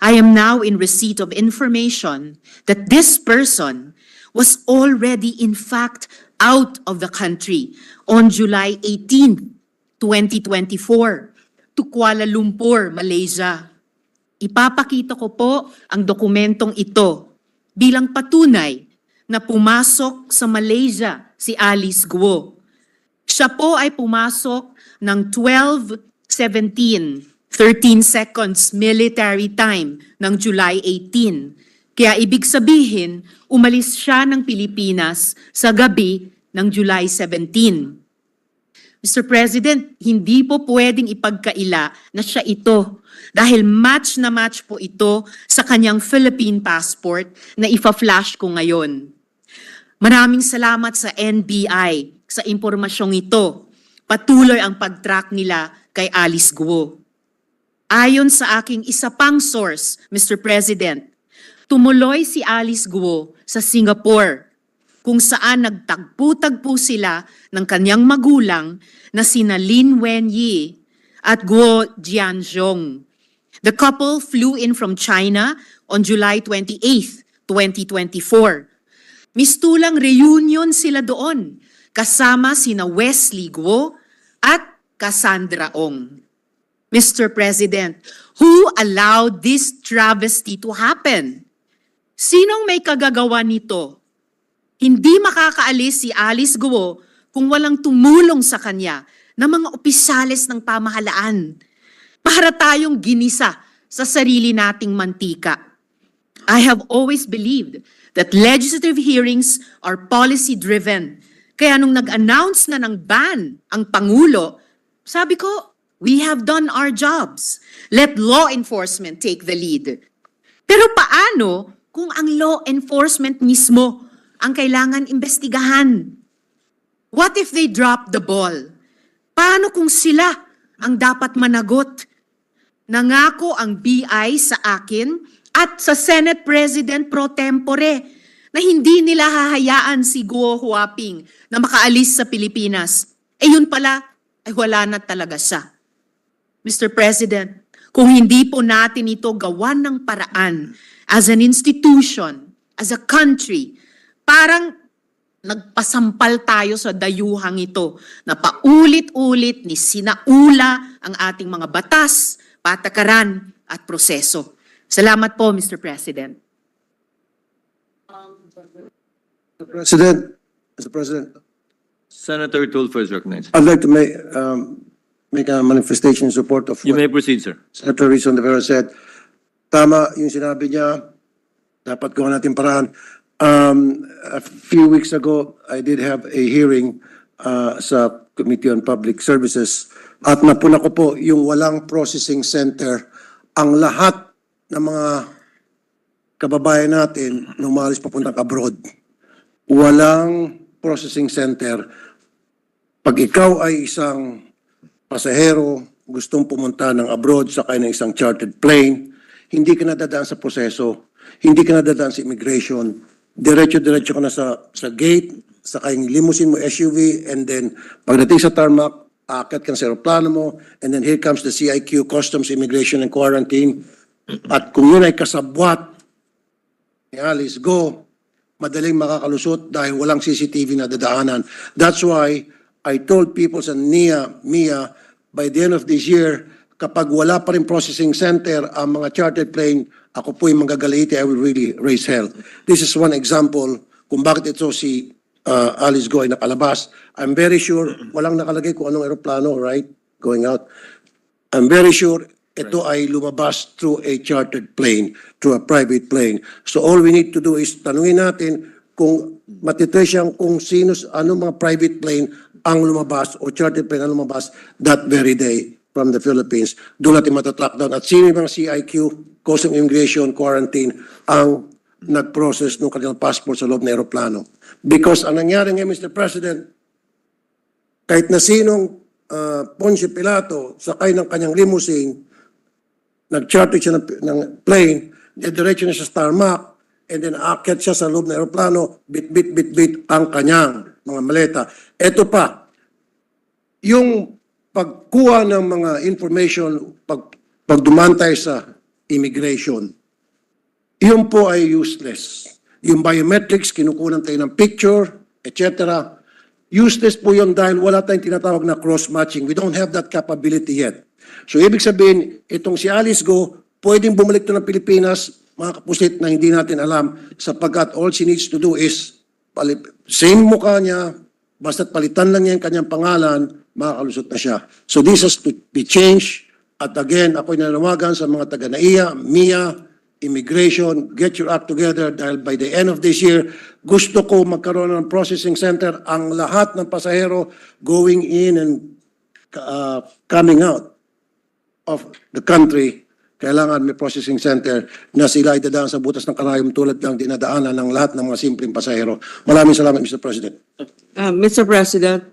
I am now in receipt of information that this person was already in fact out of the country on July 18, 2024 to Kuala Lumpur, Malaysia. Ipapakita ko po ang dokumentong ito bilang patunay na pumasok sa Malaysia si Alice Guo. Siya po ay pumasok ng 12.17, 13 seconds military time ng July 18. Kaya ibig sabihin, umalis siya ng Pilipinas sa gabi ng July 17. Mr. President, hindi po pwedeng ipagkaila na siya ito dahil match na match po ito sa kanyang Philippine passport na ifa-flash ko ngayon. Maraming salamat sa NBI sa impormasyong ito. Patuloy ang pag-track nila kay Alice Guo. Ayon sa aking isa pang source, Mr. President, tumuloy si Alice Guo sa Singapore kung saan nagtagpo-tagpo sila ng kanyang magulang na sina Lin Wenyi at Guo Jianzhong. The couple flew in from China on July 28, 2024. Mistulang reunion sila doon kasama sina Wesley Guo at Cassandra Ong. Mr. President, who allowed this travesty to happen? Sinong may kagagawa nito? Hindi makakaalis si Alice Guo kung walang tumulong sa kanya ng mga opisyalis ng pamahalaan para tayong ginisa sa sarili nating mantika. I have always believed that legislative hearings are policy-driven. Kaya nung nag-announce na ng ban ang Pangulo, sabi ko, we have done our jobs. Let law enforcement take the lead. Pero paano kung ang law enforcement mismo ang kailangan imbestigahan? What if they drop the ball? Paano kung sila ang dapat managot? Nangako ang BI sa akin at sa Senate President pro tempore na hindi nila hahayaan si Guo Huaping na makaalis sa Pilipinas. Eh yun pala, ay wala na talaga siya. Mr. President, kung hindi po natin ito gawan ng paraan as an institution, as a country, parang nagpasampal tayo sa dayuhang ito na paulit-ulit ni sinaula ang ating mga batas, patakaran at proseso. Salamat po, Mr. President. Mr. President, Mr. President, Senator Tulfo is recognized. I'd like to make, um, make a manifestation in support of You what may proceed, sir. Senator Rizon de Vera said. Tama yung sinabi niya, dapat gawa natin paraan. Um, a few weeks ago, I did have a hearing uh, sa Committee on Public Services at napuna ko po yung walang processing center. Ang lahat ng mga kababayan natin na umalis papuntang abroad, walang processing center. Pag ikaw ay isang pasahero, gustong pumunta ng abroad sakay ng isang chartered plane, hindi ka nadadaan sa proseso, hindi ka nadadaan sa immigration, diretso-diretso ka na sa, sa gate, sakay ng limousine mo, SUV, and then pagdating sa tarmac, aakyat ka sa aeroplano mo, and then here comes the CIQ, Customs, Immigration, and Quarantine. At kung yun ay kasabwat ni Alice, go, madaling makakalusot dahil walang CCTV na dadaanan. That's why I told people sa NIA, MIA, by the end of this year, kapag wala pa rin processing center ang mga chartered plane, ako po yung magagaliti, I will really raise hell. This is one example kung bakit ito si uh, Alice Go ay nakalabas. I'm very sure walang nakalagay kung anong aeroplano, right? Going out. I'm very sure ito ay lumabas through a chartered plane, through a private plane. So all we need to do is tanungin natin kung matitrace kung sino, ano mga private plane ang lumabas o chartered plane ang lumabas that very day from the Philippines. Doon natin matatrack down. At sino yung CIQ, Customs Immigration, Quarantine, ang nag-process ng kanilang passport sa loob ng aeroplano. Because ang nangyari ngayon, Mr. President, kahit na sinong uh, Ponce Pilato sakay ng kanyang limousine, nag-charter siya ng, ng plane, diretso na siya sa tarmac, and then aakyat siya sa loob ng aeroplano, bit, bit, bit, bit ang kanyang mga maleta. Ito pa, yung pagkuha ng mga information, pag, pag dumaan tayo sa immigration. Yun po ay useless. Yung biometrics, kinukunan tayo ng picture, etc. Useless po yun dahil wala tayong tinatawag na cross-matching. We don't have that capability yet. So ibig sabihin, itong si Alice Go, pwedeng bumalik to ng Pilipinas, mga kapusit na hindi natin alam, sapagkat all she needs to do is, same mukha niya, basta't palitan lang niya yung kanyang pangalan, makakalusot na siya. So this has to be changed. At again, ako'y nanawagan sa mga taga-NAIA, MIA, Immigration, get your act together dahil by the end of this year, gusto ko magkaroon ng processing center ang lahat ng pasahero going in and uh, coming out of the country, kailangan may processing center na sila ay sa butas ng karayom tulad ng dinadaanan ng lahat ng mga simpleng pasahero. Maraming salamat, Mr. President. Uh, Mr. President,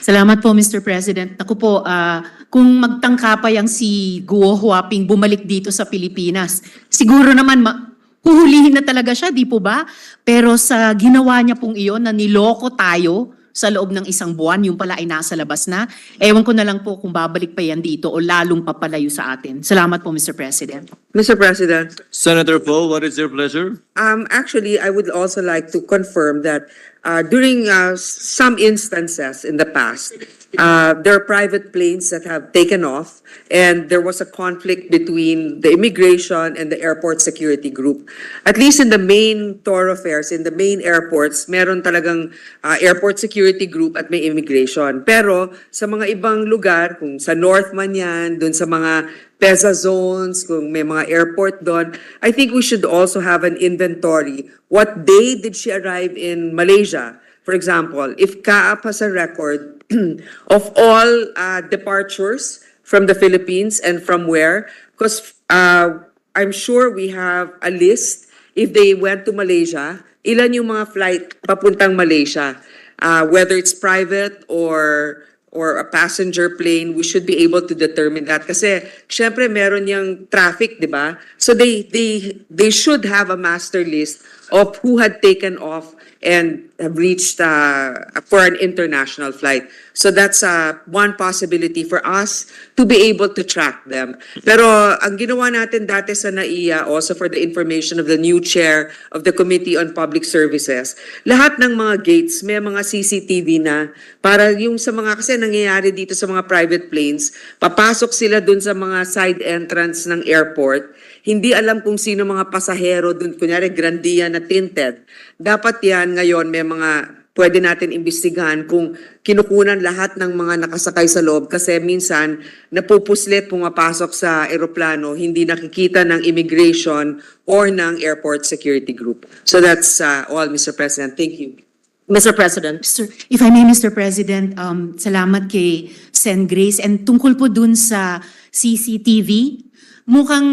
Salamat po, Mr. President. Ako po, ah, kung magtangka pa yang si Guo Huaping bumalik dito sa Pilipinas, siguro naman ma- huhulihin na talaga siya, di po ba? Pero sa ginawa niya pong iyon na niloko tayo sa loob ng isang buwan, yung pala ay nasa labas na. Ewan ko na lang po kung babalik pa yan dito o lalong papalayo sa atin. Salamat po, Mr. President. Mr. President, Senator Paul, what is your pleasure? um, actually, I would also like to confirm that uh, during uh, some instances in the past, uh, there are private planes that have taken off and there was a conflict between the immigration and the airport security group. At least in the main thoroughfares, in the main airports, meron talagang uh, airport security group at may immigration. Pero sa mga ibang lugar, kung sa North man yan, dun sa mga PEZA zones, kung may mga airport doon, I think we should also have an inventory. What day did she arrive in Malaysia? For example, if CAAP has a record of all uh, departures from the Philippines and from where, because uh, I'm sure we have a list, if they went to Malaysia, ilan yung mga flight papuntang Malaysia? Uh, whether it's private or or a passenger plane, we should be able to determine that. Kasi, syempre, meron yung traffic, di ba? So they, they, they should have a master list of who had taken off and have reached uh, for an international flight. So that's uh, one possibility for us to be able to track them. Pero ang ginawa natin dati sa NAIA, also for the information of the new chair of the Committee on Public Services, lahat ng mga gates may mga CCTV na para yung sa mga, kasi nangyayari dito sa mga private planes, papasok sila dun sa mga side entrance ng airport, hindi alam kung sino mga pasahero dun, kunyari grandia na tinted. Dapat yan ngayon may mga pwede natin imbestigahan kung kinukunan lahat ng mga nakasakay sa loob kasi minsan napupuslit pumapasok sa eroplano, hindi nakikita ng immigration or ng airport security group. So that's uh, all, Mr. President. Thank you. Mr. President. Mr. If I may, Mr. President, um, salamat kay Sen Grace. And tungkol po dun sa CCTV, mukhang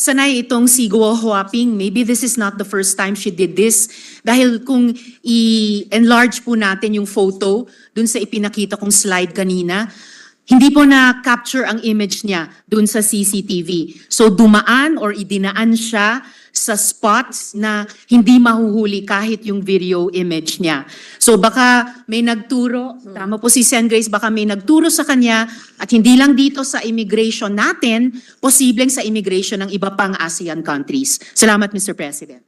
sanay itong si Guo Huaping. Maybe this is not the first time she did this. Dahil kung i-enlarge po natin yung photo dun sa ipinakita kong slide kanina, hindi po na-capture ang image niya dun sa CCTV. So dumaan or idinaan siya sa spots na hindi mahuhuli kahit yung video image niya. So baka may nagturo, tama po si Sen Grace, baka may nagturo sa kanya at hindi lang dito sa immigration natin, posibleng sa immigration ng iba pang ASEAN countries. Salamat, Mr. President.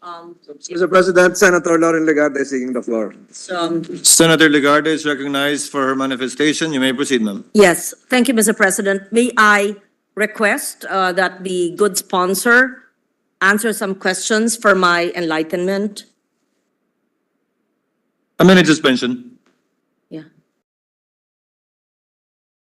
Mr. President, Senator Lauren Legarda is taking the floor. Um, Senator Legarda is recognized for her manifestation. You may proceed, ma'am. Yes, thank you, Mr. President. May I request uh, that the good sponsor answer some questions for my enlightenment? A minute suspension.